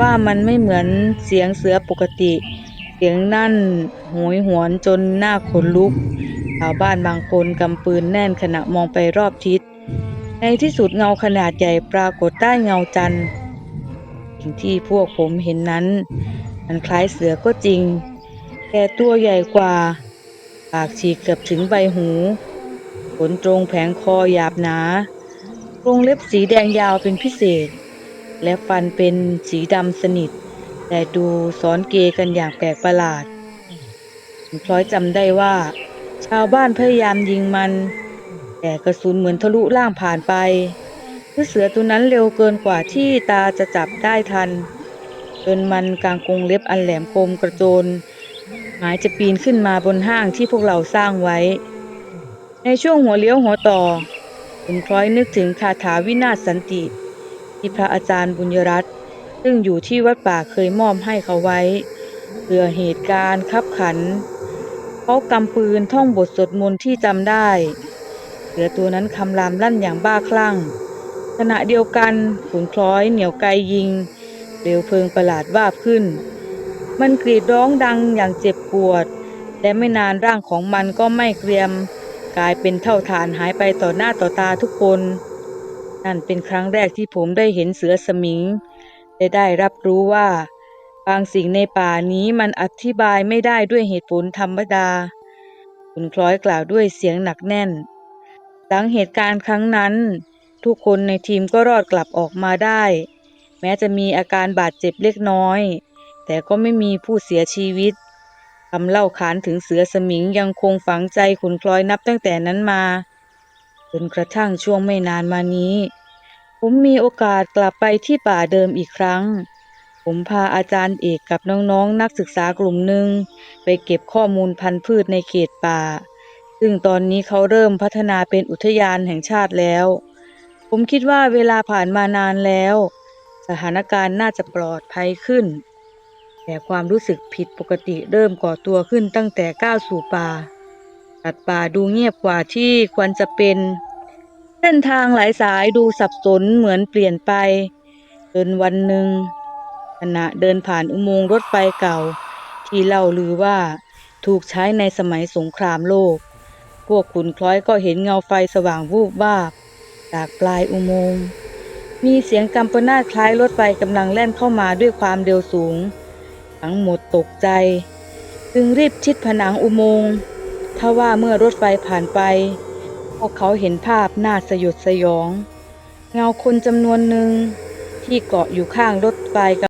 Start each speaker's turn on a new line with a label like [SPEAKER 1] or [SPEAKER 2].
[SPEAKER 1] ว่ามันไม่เหมือนเสียงเสือปกติ เสียงนั่นโหยหวนจนหน้าขนลุกชาวบ้านบางคนกำปืนแน่นขณะมองไปรอบทิศ ในที่สุดเงาขนาดใหญ่ปรากฏใต้เงาจันทร์สิ่งที่พวกผมเห็นนั้น มันคล้ายเสือก็จริง แต่ตัวใหญ่กว่า ปากฉีกเกือบถึงใบหูขนตรงแผงคอหยาบหนาโครงเล็บสีแดงยาวเป็นพิเศษ และฟันเป็นสีดำสนิท แต่ดูซ้อนเกกันอย่างแปลกประหลาดผมคล้อยจำได้ว่า ชาวบ้านพยายามยิงมัน แต่กระสุนเหมือนทะลุล่างผ่านไปเมื่อเสือตัวนั้นเร็วเกินกว่าที่ตาจะจับได้ทันจนมันกางกรงเล็บอันแหลมคมกระโจนหมายจะปีนขึ้นมาบนห้างที่พวกเราสร้างไว้ ในช่วงหัวเลี้ยวหัวต่อผมคล้อยนึกถึงคาถาวินาศสันติ ที่พระอาจารย์บุญยรัตน์ซึ่งอยู่ที่วัดป่าเคยมอบให้เขาไว้เพื่อเหตุการณ์ขับขัน เขากำปืนท่องบทสวดมนต์ที่จำได้เสือตัวนั้นคำรามลั่นอย่างบ้าคลั่ง ขณะเดียวกันขุนคล้อยเหนียวไกยิงเปลวเพลิงประหลาดวาบขึ้น มันกรีดร้องดังอย่างเจ็บปวด และไม่นานร่างของมันก็ไม่เกรียม กลายเป็นเท่าฐานหายไปต่อหน้าต่อตาทุกคน นั่นเป็นครั้งแรกที่ผมได้เห็นเสือสมิงและได้รับรู้ว่า บางสิ่งในป่านี้มันอธิบายไม่ได้ด้วยเหตุผลธรรมดา คุณคล้อยกล่าวด้วยเสียงหนักแน่น หลังเหตุการณ์ครั้งนั้น ทุกคนในทีมก็รอดกลับออกมาได้ แม้จะมีอาการบาดเจ็บเล็กน้อย แต่ก็ไม่มีผู้เสียชีวิตคำเล่าขานถึงเสือสมิงยังคงฝังใจขุนคล้อยนับตั้งแต่นั้นมา จนกระทั่งช่วงไม่นานมานี้ ผมมีโอกาสกลับไปที่ป่าเดิมอีกครั้ง ผมพาอาจารย์เอกกับน้องๆ นักศึกษากลุ่มหนึ่งไปเก็บข้อมูลพันธุ์พืชในเขตป่า ซึ่งตอนนี้เขาเริ่มพัฒนาเป็นอุทยานแห่งชาติแล้ว ผมคิดว่าเวลาผ่านมานานแล้ว สถานการณ์น่าจะปลอดภัยขึ้น แต่ความรู้สึกผิดปกติเริ่มก่อตัวขึ้นตั้งแต่ก้าวสู่ป่า สัตว์ป่าดูเงียบกว่าที่ควรจะเป็น เส้นทางหลายสายดูสับสนเหมือนเปลี่ยนไปจนวันหนึ่ง ขณะเดินผ่านอุโมงค์รถไฟเก่า ที่เล่าลือว่าถูกใช้ในสมัยสงครามโลก พวกขุนคล้อยก็เห็นเงาไฟสว่างวูบวาบ จากปลายอุโมงค์มีเสียงกำปนาตคล้ายรถไฟกำลังแล่นเข้ามาด้วยความเร็วสูง ทั้งหมดตกใจ จึงรีบชิดผนังอุโมงค์ ทว่าเมื่อรถไฟผ่านไป พวกเขาเห็นภาพน่าสยดสยอง เงาคนจำนวนหนึ่งที่เกาะอยู่ข้างรถไฟ